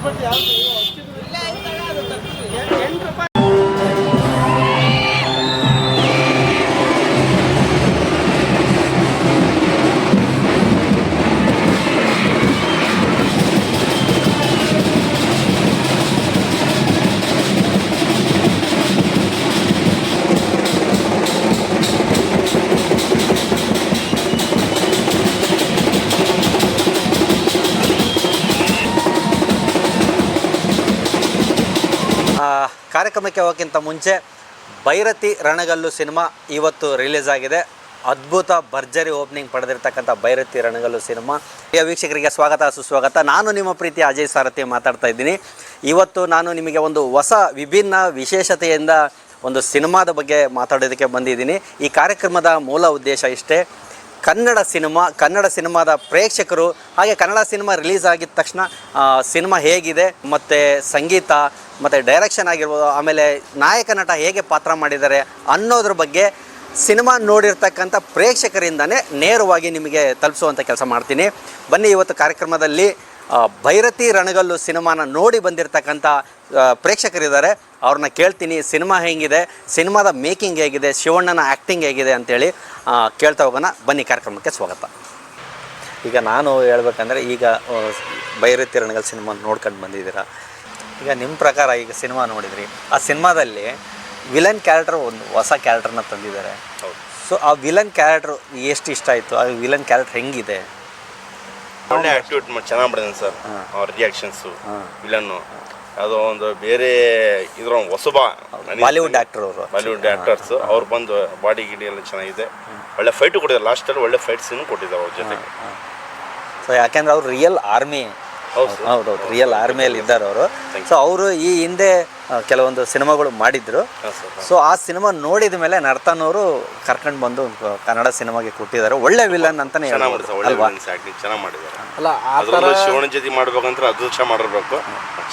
Pode partir. ಹೋಗೋಕ್ಕಿಂತ ಮುಂಚೆ Bhairathi ರಣಗಲ್ಲು cinema ಇವತ್ತು ರಿಲೀಸ್ ಆಗಿದೆ. ಅದ್ಭುತ ಭರ್ಜರಿ ಓಪನಿಂಗ್ ಪಡೆದಿರ್ತಕ್ಕಂಥ ಭೈರತಿ ರಣಗಲ್ಲು ಸಿನಿಮಾ. ಪ್ರಿಯ ವೀಕ್ಷಕರಿಗೆ ಸ್ವಾಗತ, ಸುಸ್ವಾಗತ. ನಾನು ನಿಮ್ಮ ಪ್ರೀತಿ ಅಜಯ್ ಸಾರಥಿ ಮಾತಾಡ್ತಾ ಇದ್ದೀನಿ. ಇವತ್ತು ನಾನು ನಿಮಗೆ ಒಂದು ಹೊಸ ವಿಭಿನ್ನ ವಿಶೇಷತೆಯಿಂದ ಒಂದು ಸಿನಿಮಾದ ಬಗ್ಗೆ ಮಾತಾಡೋದಕ್ಕೆ ಬಂದಿದ್ದೀನಿ. ಈ ಕಾರ್ಯಕ್ರಮದ ಮೂಲ ಉದ್ದೇಶ ಇಷ್ಟೇ ಕನ್ನಡ ಸಿನಿಮಾ, ಕನ್ನಡ ಸಿನಿಮಾದ ಪ್ರೇಕ್ಷಕರು, ಹಾಗೆ ಕನ್ನಡ ಸಿನಿಮಾ ರಿಲೀಸ್ ಆಗಿದ ತಕ್ಷಣ ಸಿನಿಮಾ ಹೇಗಿದೆ, ಮತ್ತು ಸಂಗೀತ, ಮತ್ತು ಡೈರೆಕ್ಷನ್ ಆಗಿರ್ಬೋದು, ಆಮೇಲೆ ನಾಯಕ ನಟ ಹೇಗೆ ಪಾತ್ರ ಮಾಡಿದ್ದಾರೆ ಅನ್ನೋದ್ರ ಬಗ್ಗೆ ಸಿನಿಮಾ ನೋಡಿರ್ತಕ್ಕಂಥ ಪ್ರೇಕ್ಷಕರಿಂದನೇ ನೇರವಾಗಿ ನಿಮಗೆ ತಲುಪಿಸುವಂಥ ಕೆಲಸ ಮಾಡ್ತೀನಿ. ಬನ್ನಿ ಇವತ್ತು ಕಾರ್ಯಕ್ರಮದಲ್ಲಿ ಭೈರತಿ ರಣಗಲ್ಲು ಸಿನಿಮಾನ ನೋಡಿ ಬಂದಿರತಕ್ಕಂಥ ಪ್ರೇಕ್ಷಕರಿದ್ದಾರೆ. ಅವ್ರನ್ನ ಕೇಳ್ತೀನಿ ಸಿನಿಮಾ ಹೇಗಿದೆ ಸಿನಿಮಾದ ಮೇಕಿಂಗ್ ಹೇಗಿದೆ ಶಿವಣ್ಣನ ಆ್ಯಕ್ಟಿಂಗ್ ಹೇಗಿದೆ ಅಂತೇಳಿ ಕೇಳ್ತಾ ಹೋಗೋಣ. ಬನ್ನಿ ಕಾರ್ಯಕ್ರಮಕ್ಕೆ ಸ್ವಾಗತ. ಈಗ ನಾನು ಹೇಳ್ಬೇಕಂದ್ರೆ ಈಗ ಭೈರತಿ ರಣಗಲ್ ಸಿನಿಮಾ ನೋಡ್ಕೊಂಡು ಬಂದಿದ್ದೀರಾ? ಈಗ ನಿಮ್ಮ ಪ್ರಕಾರ ಈಗ ಸಿನಿಮಾ ನೋಡಿದ್ರಿ. ಆ ಸಿನಿಮಾದಲ್ಲಿ ವಿಲನ್ ಕ್ಯಾರೆಕ್ಟರ್ ಒಂದು ಹೊಸ ಕ್ಯಾರೆಕ್ಟರ್ನ ತಂದಿದ್ದಾರೆ. ಹೌದು. ಸೊ ಆ ವಿಲನ್ ಕ್ಯಾರೆಕ್ಟರ್ ಎಷ್ಟು ಇಷ್ಟ ಆಯಿತು? ಆ ವಿಲನ್ ಕ್ಯಾರೆಕ್ಟರ್ ಹೆಂಗಿದೆ? ಒಳ್ಳೆ ಆಕ್ಟಿವಿಟಿ ಚೆನ್ನಾಗಿ ಮಾಡಿದ್ದೀನಿ ಸರ್. ಅವ್ರ ರಿಯಾಕ್ಷನ್ಸು ವಿಲನ್ನು ಅದು ಒಂದು ಬೇರೆ ಇದ್ರ ಹೊಸಬ. ಬಾಲಿವುಡ್ ಆಕ್ಟರ್ ಅವರು. ಬಾಲಿವುಡ್ ಆಕ್ಟರ್ಸ್ ಅವ್ರು ಬಂದು ಬಾಡಿ ಗಿಡಿ ಎಲ್ಲ ಚೆನ್ನಾಗಿದೆ. ಒಳ್ಳೆ ಫೈಟ್ ಕೊಟ್ಟಿದ್ದಾರೆ. ಲಾಸ್ಟಲ್ಲಿ ಒಳ್ಳೆ ಫೈಟ್ ಸೀನು ಕೊಟ್ಟಿದ್ದಾರೆ ಅವ್ರ ಜೊತೆಗೆ. ಸೊ ಯಾಕೆಂದ್ರೆ ಅವ್ರು ರಿಯಲ್ ಆರ್ಮಿ ಹೌದೌದು ರಿಯಲ್ ಆರ್ಮಿಯಲ್ಲಿ ಇದ್ದಾರೆ ಅವರು. ಸೊ ಅವರು ಈ ಹಿಂದೆ ಕೆಲವೊಂದು ಸಿನಿಮಾಗಳು ಮಾಡಿದ್ರು. ಸೊ ಆ ಸಿನಿಮಾ ನೋಡಿದ ಮೇಲೆ ನರ್ತನವರು ಕರ್ಕೊಂಡು ಬಂದು ಕನ್ನಡ ಸಿನಿಮಾಗೆ ಕೊಟ್ಟಿದ್ದಾರೆ. ಒಳ್ಳೆ ವಿಲನ್ ಅಂತಾನೆ ಅಲ್ಲ ಆ ತರ ನೋಡಿದ್ರೆ ಶಿವಣ ಜೊತೆ ಮಾಡ್ಬೇಕಂದ್ರೆ ಅದೃಷ್ಟ ಮಾಡಿರ್ಬೇಕು.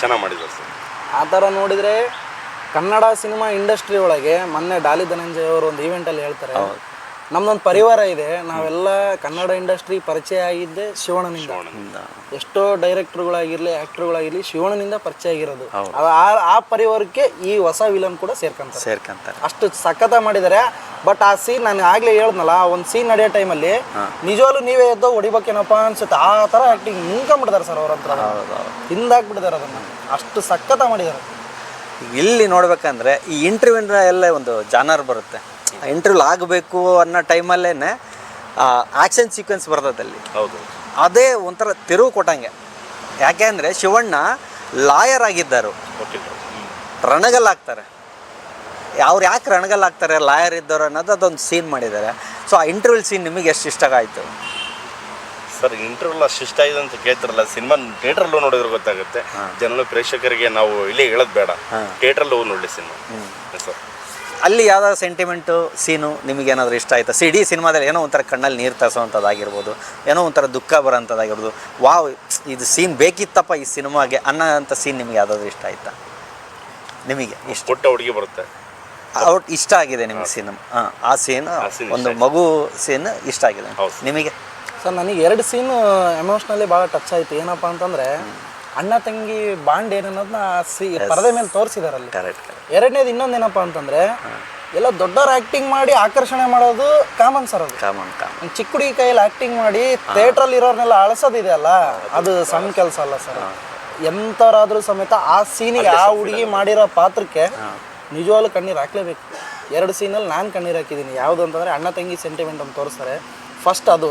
ಚೆನ್ನಾಗಿ ಮಾಡಿದ್ದಾರೆ ಸರ್. ಆ ಥರ ನೋಡಿದರೆ ಕನ್ನಡ ಸಿನಿಮಾ ಇಂಡಸ್ಟ್ರಿ ಒಳಗೆ ಮೊನ್ನೆ ಡಾಲಿ ಧನಂಜಯ ಅವರು ಒಂದು ಈವೆಂಟಲ್ಲಿ ಹೇಳ್ತಾರೆ. ನಮ್ದೊಂದು ಪರಿವಾರ ಇದೆ. ನಾವೆಲ್ಲ ಕನ್ನಡ ಇಂಡಸ್ಟ್ರಿ ಪರಿಚಯ ಆಗಿದ್ದೆ ಶಿವಣ್ಣನಿಂದ. ಎಷ್ಟೋ ಡೈರೆಕ್ಟರ್ಗಳಾಗಿರ್ಲಿ ಆಕ್ಟರ್ಗಳಾಗಿರ್ಲಿ ಶಿವಣ್ಣನಿಂದ ಪರಿಚಯ ಆಗಿರೋದು. ಆ- ಆ ಪರಿವಾರಕ್ಕೆ ಈ ಹೊಸ ವಿಲನ್ ಕೂಡ ಸೇರ್ಕೊಂತಾರೆ. ಸೇರ್ಕಂತಾರೆ. ಅಷ್ಟು ಸಖತ ಮಾಡಿದ್ದಾರೆ. ಬಟ್ ಆ ಸೀನ್ ನಾನು ಆಗ್ಲೇ ಹೇಳ್ದನಲ್ಲ ಆ ಒಂದು ಸೀನ್ ನಡೆಯೋ ಟೈಮಲ್ಲಿ ನಿಜವಾಗ್ಲೂ ನೀವೇ ಎದ್ದೋ ಹೊಡಿಬೇಕೇನಪ್ಪ ಅನ್ಸುತ್ತೆ. ಆ ಥರ ಆ್ಯಕ್ಟಿಂಗ್ ನಿಂತ್ಕೊಂಡ್ಬಿಡ್ತಾರೆ ಸರ್ ಅವ್ರ ಹತ್ರ. ಹಿಂದಾಕ್ಬಿಡ್ತಾರೆ ಅದನ್ನು. ಅಷ್ಟು ಸಖತ ಮಾಡಿದ್ದಾರೆ. ಇಲ್ಲಿ ನೋಡ್ಬೇಕಂದ್ರೆ ಈ ಇಂಟರ್ವ್ಯೂನ ಎಲ್ಲ ಒಂದು ಜಾನರ್ ಬರುತ್ತೆ. ಇಂಟರ್ವ್ಯೂ ಆಗಬೇಕು ಅನ್ನೋ ಟೈಮಲ್ಲೇ ಆ್ಯಕ್ಷನ್ ಸೀಕ್ವೆನ್ಸ್ ಬರ್ತದಲ್ಲಿ ಹೌದು. ಅದೇ ಒಂಥರ ತಿರುವು ಕೊಟ್ಟಂಗೆ. ಯಾಕೆ ಅಂದರೆ ಶಿವಣ್ಣ ಲಾಯರ್ ಆಗಿದ್ದರು. ಕೊಟ್ಟಿದ್ದಾರೆ. ರಣಗಲ್ ಆಗ್ತಾರೆ ಅವ್ರು ಯಾಕೆ ರಣಗಲ್ ಆಗ್ತಾರೆ ಲಾಯರ್ ಇದ್ದವರು ಅನ್ನೋದು ಅದೊಂದು ಸೀನ್ ಮಾಡಿದ್ದಾರೆ. ಸೊ ಆ ಇಂಟರ್ವ್ಯೂಲ್ ಸೀನ್ ನಿಮಗೆ ಎಷ್ಟು ಇಷ್ಟ ಆಯಿತು? ಸರ್ ಇಂಟರ್ವ್ಯೂಲ್ ಅಷ್ಟು ಇಷ್ಟ ಆಗಿದೆ ಅಂತ ಕೇಳ್ತಾರಲ್ಲ ಸಿನಿಮಾ ಥಿಯೇಟ್ರಲ್ಲೂ ನೋಡಿದ್ರೆ ಗೊತ್ತಾಗುತ್ತೆ. ಜನರು ಪ್ರೇಕ್ಷಕರಿಗೆ ನಾವು ಇಲ್ಲೇ ಹೇಳೋದು ಬೇಡ. ಥಿಯೇಟ್ರಲ್ಲಿ ಹೋಗಿ ನೋಡಲಿ ಸಿನಿಮಾ ಸರ್. ಅಲ್ಲಿ ಯಾವ್ದಾದ್ರು ಸೆಂಟಿಮೆಂಟು ಸೀನು ನಿಮಗೇನಾದರೂ ಇಷ್ಟ ಆಯ್ತಾ? ಸಿ ಡಿ ಸಿನಿಮಾದಲ್ಲಿ ಏನೋ ಒಂಥರ ಕಣ್ಣಲ್ಲಿ ನೀರು ತರಿಸೋವಂಥದ್ದಾಗಿರ್ಬೋದು ಏನೋ ಒಂಥರ ದುಃಖ ಬರೋಂಥದ್ದಾಗಿರ್ಬೋದು. ವಾವ್ ಇದು ಸೀನ್ ಬೇಕಿತ್ತಪ್ಪ ಈ ಸಿನಿಮಾಗೆ ಅನ್ನೋ ಅಂಥ ಸೀನ್ ನಿಮಗೆ ಯಾವುದಾದ್ರು ಇಷ್ಟ ಆಯ್ತಾ? ನಿಮಗೆ ಇಷ್ಟ? ಪುಟ್ಟ ಹುಡುಗಿ ಬರುತ್ತೆ. ಅವ್ರ ಇಷ್ಟ ಆಗಿದೆ ನಿಮಗೆ ಸಿನಿಮಾ. ಹಾಂ ಆ ಸೀನ್ ಒಂದು ಮಗು ಸೀನ್ ಇಷ್ಟ ಆಗಿದೆ. ನಿಮಗೆ? ಸರ್ ನನಗೆ ಎರಡು ಸೀನು ಎಮೋಷ್ನಲಿ ಭಾಳ ಟಚ್ ಆಯಿತು. ಏನಪ್ಪ ಅಂತಂದ್ರೆ ಅಣ್ಣ ತಂಗಿ ಬಾಂಡ್ ಏನನ್ನೋದನ್ನ ಸಿ ಪರದೆ ಮೇಲೆ ತೋರಿಸಿದಾರೆ ಅಲ್ಲಿ ಕರೆಕ್ಟ್ ಕರೆಕ್ಟ್ ಎರಡನೇದು ಇನ್ನೊಂದೇನಪ್ಪ ಅಂತಂದ್ರೆ ಎಲ್ಲ ದೊಡ್ಡವ್ರ ಆಕ್ಟಿಂಗ್ ಮಾಡಿ ಆಕರ್ಷಣೆ ಮಾಡೋದು ಕಾಮನ್ ಸರ್ ಅದು. ಕಾಮನ್ ಕಾಮನ್ ಒಂದ್ ಚಿಕ್ಕ ಹುಡುಗಿ ಕೈಯಲ್ಲಿ ಆಕ್ಟಿಂಗ್ ಮಾಡಿ ಥಿಯೇಟ್ರಲ್ಲಿ ಇರೋರ್ನೆಲ್ಲ ಅಳಸೋದಿದೆ ಅಲ್ಲ? ಅದು ಸಣ್ಣ ಕೆಲಸ ಅಲ್ಲ ಸರ್. ಎಂಥವ್ರಾದ್ರೂ ಸಮೇತ ಆ ಸೀನಿಗೆ ಆ ಹುಡುಗಿ ಮಾಡಿರೋ ಪಾತ್ರಕ್ಕೆ ನಿಜವಾಗ್ಲೂ ಕಣ್ಣೀರು ಹಾಕ್ಲೇಬೇಕು. ಎರಡು ಸೀನಲ್ಲಿ ನಾನು ಕಣ್ಣೀರು ಹಾಕಿದ್ದೀನಿ ಯಾವುದು ಅಂತಂದ್ರೆ ಅಣ್ಣ ತಂಗಿ ಸೆಂಟಿಮೆಂಟ್ ಅಂತ ತೋರಿಸ್ತಾರೆ. ಫಸ್ಟ್ ಅದು.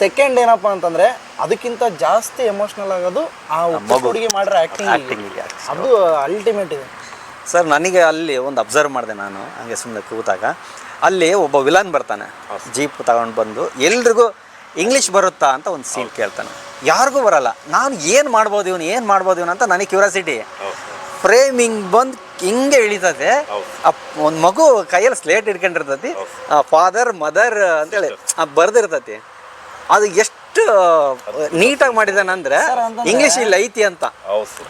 ಸೆಕೆಂಡ್ ಏನಪ್ಪ ಅಂತಂದ್ರೆ ಅದಕ್ಕಿಂತ ಜಾಸ್ತಿ ಎಮೋಷ್ನಲ್ ಆಗೋದು ಆ ಹುಡುಗಿ ಮಾಡಿರೋ ಆಕ್ಟಿಂಗ್ ಆ್ಯಕ್ಟಿಂಗಿಗೆ ಅದು ಅಲ್ಟಿಮೇಟ್ ಇದೆ. ಸರ್ ನನಗೆ ಅಲ್ಲಿ ಒಂದು ಅಬ್ಸರ್ವ್ ಮಾಡಿದೆ ನಾನು ಹಂಗೆ ಸುಮ್ಮನೆ ಕೂತಾಗ. ಅಲ್ಲಿ ಒಬ್ಬ ವಿಲನ್ ಬರ್ತಾನೆ. ಜೀಪ್ ತಗೊಂಡು ಬಂದು ಎಲ್ರಿಗೂ ಇಂಗ್ಲೀಷ್ ಬರುತ್ತಾ ಅಂತ ಒಂದು ಸೀನ್ ಕೇಳ್ತಾನೆ. ಯಾರಿಗೂ ಬರಲ್ಲ. ನಾನು ಏನು ಮಾಡ್ಬೋದು ಇವನು ಏನು ಮಾಡ್ಬೋದು ಇವನು ಅಂತ ನನಗೆ ಕ್ಯೂರಿಯಾಸಿಟಿ ಫ್ರೇಮ್ ಹಿಂಗೆ ಬಂದು ಹಿಂಗೆ ಇಳಿತದೆ. ಒಂದು ಮಗು ಕೈಯಲ್ಲಿ ಸ್ಲೇಟ್ ಇಟ್ಕೊಂಡಿರ್ತತಿ ಫಾದರ್ ಮದರ್ ಅಂತೇಳಿ ಬರ್ದಿರ್ತತಿ. ಅದು ಎಷ್ಟು ನೀಟಾಗಿ ಮಾಡಿದಾನಂದ್ರೆ ಇಂಗ್ಲೀಷ್ ಇಲ್ಲಿ ಐತಿ ಅಂತ.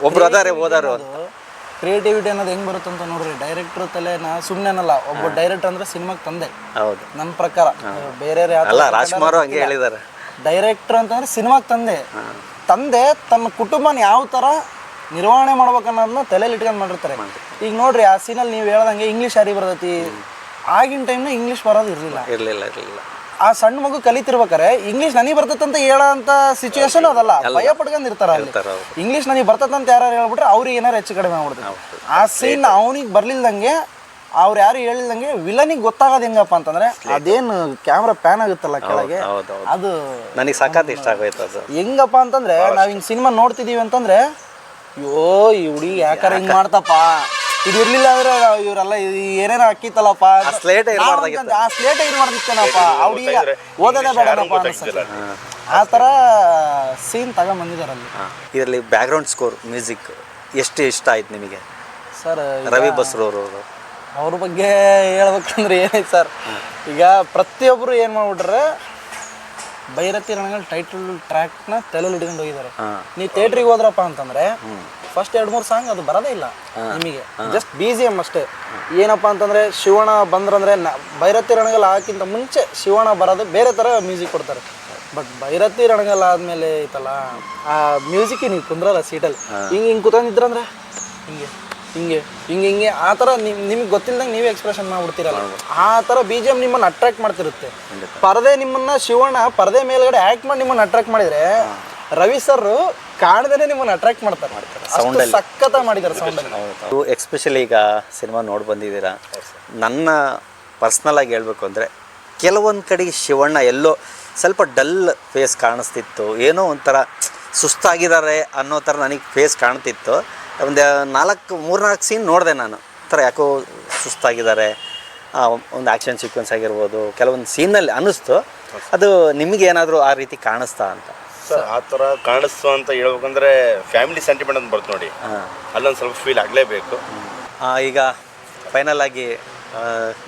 ಒಬ್ರು ಅದಾರೆ ಓದಾರು ಅಂತ. ಕ್ರಿಯೇಟಿವಿಟಿ ಅನ್ನೋದು ಹೆಂಗ್ ಬರುತ್ತೆ ಅಂತ ನೋಡ್ರಿ ಡೈರೆಕ್ಟರ್ ತಲೆನ ಸುಮ್ಮನೆನಲ್ಲ ಒಬ್ಬ ಡೈರೆಕ್ಟರ್ ಅಂದ್ರೆ ಸಿನಿಮಾಗೆ ತಂದೆ. ಹೌದು. ನನ್ನ ಪ್ರಕಾರ. ಬೇರೆ ಅಲ್ಲ ರಾಜ್ಕುಮಾರ್ ಹಂಗೆ ಹೇಳಿದ್ದಾರೆ ಡೈರೆಕ್ಟರ್ ಅಂತಂದ್ರೆ ಸಿನಿಮಾಗೆ ತಂದೆ. ತಂದೆ ತನ್ನ ಕುಟುಂಬನ ಯಾವ ತರ ನಿರ್ವಹಣೆ ಮಾಡ್ಬೇಕನ್ನೋದನ್ನ ತಲೆಯಲ್ಲಿ ಇಟ್ಕೊಂಡು ಮಾಡಿರ್ತಾರೆ. ಈಗ ನೋಡ್ರಿ ಆ ಸೀನಲ್ಲಿ ನೀವು ಹೇಳ್ದಂಗೆ ಇಂಗ್ಲಿಷ್ ಯಾರಿಗೆ ಬರ್ತೈತಿ. ಆಗಿನ ಟೈಮ್ನ ಇಂಗ್ಲಿಷ್ ಬರೋದು ಇರಲಿಲ್ಲ. ಇರಲಿಲ್ಲ ಇರ್ಲಿಲ್ಲ. ಆ ಸಣ್ಣ ಮಗು ಕಲಿತಿರ್ಬೇಕಾರೆ ಇಂಗ್ಲೀಷ್ ನನಗೆ ಬರ್ತದಂತ ಹೇಳೋಂಥ ಸಿಚುವೇಶನ್ ಅದಲ್ಲ. ಭಯ ಪಡ್ಕೊಂಡಿರ್ತಾರ ಅಲ್ಲಿ. ಇಂಗ್ಲೀಷ್ ನನಗೆ ಬರ್ತದಂತ ಯಾರು ಹೇಳ್ಬಿಟ್ರೆ ಅವ್ರಿಗೆ ಏನಾರು ಹೆಚ್ಚು ಕಡಿಮೆ ಮಾಡ್ಬಿಡ್ತಾರೆ ಆ ಸೀನ್ ಅವನಿಗೆ ಬರ್ಲಿಲ್ದಂಗೆ ಅವ್ರು ಯಾರು ಹೇಳಿದಂಗೆ ವಿಲನಿಗೆ ಗೊತ್ತಾಗೋದು ಹೆಂಗಪ್ಪ ಅಂತಂದ್ರೆ ಅದೇನು ಕ್ಯಾಮ್ರಾ ಪ್ಯಾನ್ ಆಗುತ್ತಲ್ಲ ಕೆಳಗೆ? ಅದು ನನಗೆ ಸಖತ್ ಇಷ್ಟ ಆಗೋಯ್ತು ಅದು. ಹೆಂಗಪ್ಪ ಅಂತಂದ್ರೆ ನಾವ್ ಹಿಂಗ್ ಸಿನಿಮಾ ನೋಡ್ತಿದೀವಿ ಅಂತಂದ್ರೆ ಅಯ್ಯೋ ಈ ಹುಡುಗಿ ಯಾಕಾರ ಹಿಂಗ್ ಮಾಡ್ತಪ್ಪ? ಇದು ಇರ್ಲಿಲ್ಲ ಅಂದ್ರೆ ಇವರೆಲ್ಲ ಏನೇನೋ ಹಾಕಿತ್ತಲ್ಲಪ್ಪ. ಆ slate ಇರ್ಬಾರ್ದಾಗಿತ್ತು. ಆ ಸ್ಲೇಟ್ ಇರ್ಬಾರ್ದಿತ್ತೇನಪ್ಪ ಅವ್ರಿಗೆ ಗೊತ್ತಾಗಿದ್ರೆ ಓದೋದೇ ಬೇಡಪ್ಪ ಅನ್ಸುತ್ತೆ. ಆ ಥರ ಸೀನ್ ತಗೊಂಬಂದಿದಾರಲ್ಲಿ ಇದರಲ್ಲಿ ಬ್ಯಾಕ್ಗ್ರೌಂಡ್ ಸ್ಕೋರ್ ಮ್ಯೂಸಿಕ್ ಎಷ್ಟು ಇಷ್ಟ ಆಯ್ತು ನಿಮಗೆ? ಸರ್ ರವಿ ಬಸ್ರವರು ಅವ್ರ ಬಗ್ಗೆ ಹೇಳ್ಬೇಕಂದ್ರೆ ಏನೈತೆ ಸರ್ ಈಗ ಪ್ರತಿಯೊಬ್ಬರು ಏನು ಮಾಡ್ಬಿಟ್ರೆ ಭೈರತಿ ರಣಗಳ ಟೈಟಲ್ ಟ್ರ್ಯಾಕ್ನ ತಲೆಯಲ್ಲಿ ಹಿಡ್ಕೊಂಡು ಹೋಗಿದ್ದಾರೆ. ನೀವು ಥಿಯೇಟ್ರಿಗೆ ಹೋದ್ರಪ್ಪ ಅಂತಂದ್ರೆ ಫಸ್ಟ್ ಎರಡು ಮೂರು ಸಾಂಗ್ ಅದು ಬರೋದೇ ಇಲ್ಲ ನಿಮಗೆ. ಜಸ್ಟ್ ಬಿ ಜಿ ಎಂ ಅಷ್ಟೇ. ಏನಪ್ಪ ಅಂತಂದ್ರೆ ಶಿವಣ ಬಂದ್ರಂದ್ರೆ ನ- ಭೈರತಿ ರಣಗಲ್ ಹಾಕಿಂತ ಮುಂಚೆ ಶಿವಣ ಬರೋದು ಬೇರೆ ಥರ ಮ್ಯೂಸಿಕ್ ಕೊಡ್ತಾರೆ. ಬಟ್ ಭೈರತಿ ರಣಗಲ್ ಆದ್ಮೇಲೆ ಐತಲ್ಲ ಆ ಮ್ಯೂಸಿಕ್ ನೀವು ಕುಂದ್ರಲ್ಲ ಸೀಟಲ್ಲಿ ಹಿಂಗೆ ಹಿಂಗೆ ಕುತ್ಕೊಂಡಿದ್ರಂದ್ರೆ? ಹಿಂಗೆ. ಹಿಂಗೆ ಹಿಂಗೆ ಹಿಂಗೆ ಆ ಥರ ನಿಮ್ ನಿಮ್ಗೆ ಗೊತ್ತಿಲ್ದಂಗೆ ನೀವೇ ಎಕ್ಸ್ಪ್ರೆಷನ್ ಮಾಡ್ಬಿಡ್ತೀರಲ್ಲ. ಆ ಥರ ಬಿ ಜಿ ಎಂ ನಿಮ್ಮನ್ನು ಅಟ್ರಾಕ್ಟ್ ಮಾಡ್ತಿರುತ್ತೆ. ಪರದೆ ನಿಮ್ಮನ್ನ ಶಿವಣ್ಣ ಪರದೆ ಮೇಲ್ಗಡೆ ಆ್ಯಕ್ಟ್ ಮಾಡಿ ನಿಮ್ಮನ್ನು ಅಟ್ರಾಕ್ಟ್ ಮಾಡಿದರೆ ರವಿ ಸರ್ ಕಾಣದೇ ನಿಮ್ಮನ್ನು ಅಟ್ರಾಕ್ಟ್ ಮಾಡ್ತಾರೆ. ಅಷ್ಟು ಸಖತ್ತ ಮಾಡಿದ್ದಾರೆ ಸೌಂಡಲ್ಲಿ ಎಕ್ಸ್ಪೆಷಲಿ ಈಗ ಸಿನಿಮಾ ನೋಡಿ ಬಂದಿದ್ದೀರಾ. ನನ್ನ ಪರ್ಸ್ನಲ್ ಆಗಿ ಹೇಳ್ಬೇಕು ಅಂದರೆ ಕೆಲವೊಂದು ಕಡೆಗೆ ಶಿವಣ್ಣ ಎಲ್ಲೋ ಸ್ವಲ್ಪ ಡಲ್ ಫೇಸ್ ಕಾಣಿಸ್ತಿತ್ತು. ಏನೋ ಒಂಥರ ಸುಸ್ತಾಗಿದ್ದಾರೆ ಅನ್ನೋ ಥರ ನನಗೆ ಫೇಸ್ ಕಾಣ್ತಿತ್ತು. ಒಂದು ನಾಲ್ಕು ಮೂರ್ನಾಲ್ಕು ಸೀನ್ ನೋಡಿದೆ ನಾನು. ಥರ ಯಾಕೋ ಸುಸ್ತಾಗಿದ್ದಾರೆ. ಆ, ಒಂದು ಆ್ಯಕ್ಷನ್ ಸೀಕ್ವೆನ್ಸ್ ಆಗಿರ್ಬೋದು ಕೆಲವೊಂದು ಸೀನಲ್ಲಿ ಅನ್ನಿಸ್ತು. ಅದು ನಿಮಗೆ ಏನಾದರೂ ಆ ರೀತಿ ಕಾಣಿಸ್ತಾ ಅಂತ? ಸರ್ ಆ ಥರ ಕಾಣಿಸ್ತು ಅಂತ ಹೇಳ್ಬೇಕಂದ್ರೆ ಫ್ಯಾಮಿಲಿ ಸೆಂಟಿಮೆಂಟ್ ಅಂತ ಬರ್ತು ನೋಡಿ. ಅಲ್ಲೊಂದು ಸ್ವಲ್ಪ ಫೀಲ್ ಆಗಲೇಬೇಕು. ಆ, ಈಗ ಫೈನಲ್ ಆಗಿ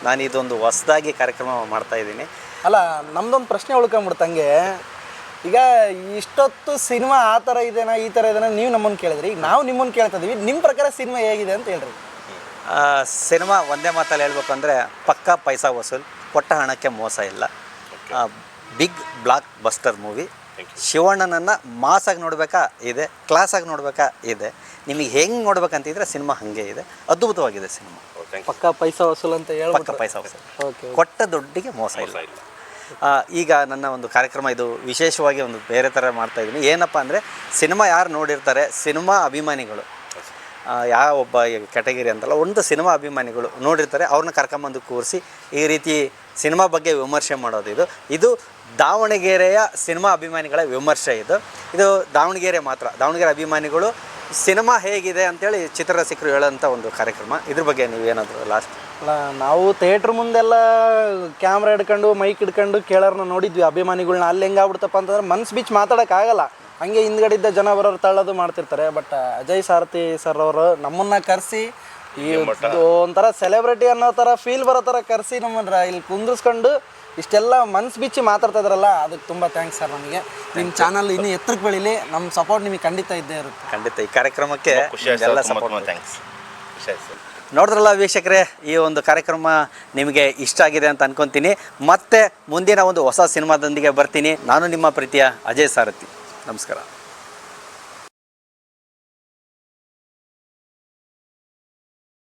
ನಾನು ಇದೊಂದು ಹೊಸದಾಗಿ ಕಾರ್ಯಕ್ರಮ ಮಾಡ್ತಾ ಇದ್ದೀನಿ. ಅಲ್ಲ ನಮ್ದೊಂದು ಪ್ರಶ್ನೆ ಉಳ್ಕೊಂಬಿಡ್ತಂಗೆ ಈಗ ಇಷ್ಟೊತ್ತು ಸಿನಿಮಾ ಆ ಥರ ಇದೆನಾ ಈ ಥರ ಇದೆನಾ ನೀವು ನಮ್ಮನ್ನು ಕೇಳಿದ್ರಿ. ಈಗ ನಾವು ನಿಮ್ಮನ್ನು ಕೇಳ್ತಾ ಇದೀವಿ ನಿಮ್ಮ ಪ್ರಕಾರ ಸಿನಿಮಾ ಹೇಗಿದೆ ಅಂತ ಹೇಳ್ರಿ. ಸಿನಿಮಾ ಒಂದೇ ಮಾತಲ್ಲಿ ಹೇಳ್ಬೇಕಂದ್ರೆ ಪಕ್ಕ ಪಕ್ಕಾ ಪೈಸಾ ವಸೂಲ್ ಕೊಟ್ಟ ಹಣಕ್ಕೆ ಮೋಸ ಇಲ್ಲ. ಬಿಗ್ ಬ್ಲಾಕ್ ಬಸ್ಟರ್ ಮೂವಿ ಶಿವಣ್ಣನನ್ನು ಮಾಸಾಗಿ ನೋಡಬೇಕಾ? ಇದೆ. ಕ್ಲಾಸಾಗಿ ನೋಡಬೇಕಾ? ಇದೆ. ನಿಮಗೆ ಹೆಂಗೆ ನೋಡ್ಬೇಕಂತಿದ್ರೆ ಸಿನಿಮಾ ಹಾಗೆ ಇದೆ. ಅದ್ಭುತವಾಗಿದೆ ಸಿನಿಮಾ. ಪಕ್ಕಾ ಪೈಸಾ ವಸೂಲ್ ಅಂತ ಪಕ್ಕ ಪಕ್ಕಾ ಪೈಸಾ ವಸೂಲ್. ಓಕೆ ಕೊಟ್ಟ ದುಡ್ಡಿಗೆ ಮೋಸ ಇಲ್ಲ. ಈಗ ನನ್ನ ಒಂದು ಕಾರ್ಯಕ್ರಮ ಇದು ವಿಶೇಷವಾಗಿ ಒಂದು ಬೇರೆ ಥರ ಮಾಡ್ತಾ ಇದ್ದೀನಿ. ಏನಪ್ಪ ಅಂದರೆ ಸಿನಿಮಾ ಯಾರು ನೋಡಿರ್ತಾರೆ? ಸಿನಿಮಾ ಅಭಿಮಾನಿಗಳು. ಯಾವ ಒಬ್ಬ ಕ್ಯಾಟಗರಿ ಅಂತಲ್ಲ, ಒಂದು ಸಿನಿಮಾ ಅಭಿಮಾನಿಗಳು ನೋಡಿರ್ತಾರೆ, ಅವ್ರನ್ನ ಕರ್ಕೊಂಬಂದು ಕೂರಿಸಿ ಈ ರೀತಿ ಸಿನಿಮಾ ಬಗ್ಗೆ ವಿಮರ್ಶೆ ಮಾಡೋದು ಇದು. ಇದು ದಾವಣಗೆರೆಯ ಸಿನಿಮಾ ಅಭಿಮಾನಿಗಳ ವಿಮರ್ಶೆ ಇದು. ಇದು ದಾವಣಗೆರೆ ಮಾತ್ರ. ದಾವಣಗೆರೆ ಅಭಿಮಾನಿಗಳು, ಸಿನಿಮಾ ಹೇಗಿದೆ? ಅಂತೇಳಿ ಚಿತ್ರರಸಿಕರು ಹೇಳೋಂಥ ಒಂದು ಕಾರ್ಯಕ್ರಮ. ಇದ್ರ ಬಗ್ಗೆ ನೀವೇನಾದರೂ ಲಾಸ್ಟ್ ಅಲ್ಲ ನಾವು ಥಿಯೇಟ್ರ್ ಮುಂದೆಲ್ಲ ಕ್ಯಾಮ್ರಾ ಹಿಡ್ಕೊಂಡು ಮೈಕ್ ಹಿಡ್ಕೊಂಡು ಕೇಳೋರ್ನ ನೋಡಿದ್ವಿ ಅಭಿಮಾನಿಗಳನ್ನ ಅಲ್ಲಿ ಹೆಂಗಾಗ್ಬಿಡ್ತಪ್ಪ ಅಂತಂದ್ರೆ ಮನ್ಸು ಬಿಚ್ಚಿ ಮಾತಾಡೋಕ್ಕಾಗಲ್ಲ. ಹಂಗೆ ಹಿಂದ್ಗಡಿದ್ದ ಜನ ಬರೋರು ತಳ್ಳೋದು ಮಾಡ್ತಿರ್ತಾರೆ. ಬಟ್ ಅಜಯ್ ಸಾರಥಿ ಸರ್ ಅವರು ನಮ್ಮನ್ನ ಕರೆಸಿ ಈ ಒಂಥರ ಸೆಲೆಬ್ರಿಟಿ ಅನ್ನೋ ಥರ ಫೀಲ್ ಬರೋ ಥರ ಕರೆಸಿ ನಮ್ಮನ್ನ ಇಲ್ಲಿ ಕುಂದಿರ್ಸ್ಕೊಂಡು ಇಷ್ಟೆಲ್ಲ ಮನ್ಸು ಬಿಚ್ಚಿ ಮಾತಾಡ್ತಾ ಇದ್ರಲ್ಲ ಅದಕ್ಕೆ ತುಂಬ ಥ್ಯಾಂಕ್ಸ್ ಸರ್ ನಮಗೆ. ನಿಮ್ಮ ಚಾನಲ್ ಇನ್ನೂ ಎತ್ತರಕ್ಕೆ ಬೆಳೀಲಿ ನಮ್ಮ ಸಪೋರ್ಟ್ ನಿಮಗೆ ಖಂಡಿತ ಇದ್ದೇ ಇರುತ್ತೆ. ಖಂಡಿತ ಈ ಕಾರ್ಯಕ್ರಮಕ್ಕೆ ಖುಷಿ ಆಯ್ತು ಎಲ್ಲ ಸಪೋರ್ಟ್ ಥ್ಯಾಂಕ್ಸ್ ಸರ್ ನೋಡಿದ್ರಲ್ಲ ವೀಕ್ಷಕರೇ, ಈ ಒಂದು ಕಾರ್ಯಕ್ರಮ ನಿಮಗೆ ಇಷ್ಟ ಆಗಿದೆ ಅಂತ ಅನ್ಕೊಂತೀನಿ. ಮತ್ತೆ ಮುಂದಿನ ಒಂದು ಹೊಸ ಸಿನಿಮಾದೊಂದಿಗೆ ಬರ್ತೀನಿ. ನಾನು ನಿಮ್ಮ ಪ್ರೀತಿಯ ಅಜಯ್ ಸಾರಥಿ. ನಮಸ್ಕಾರ.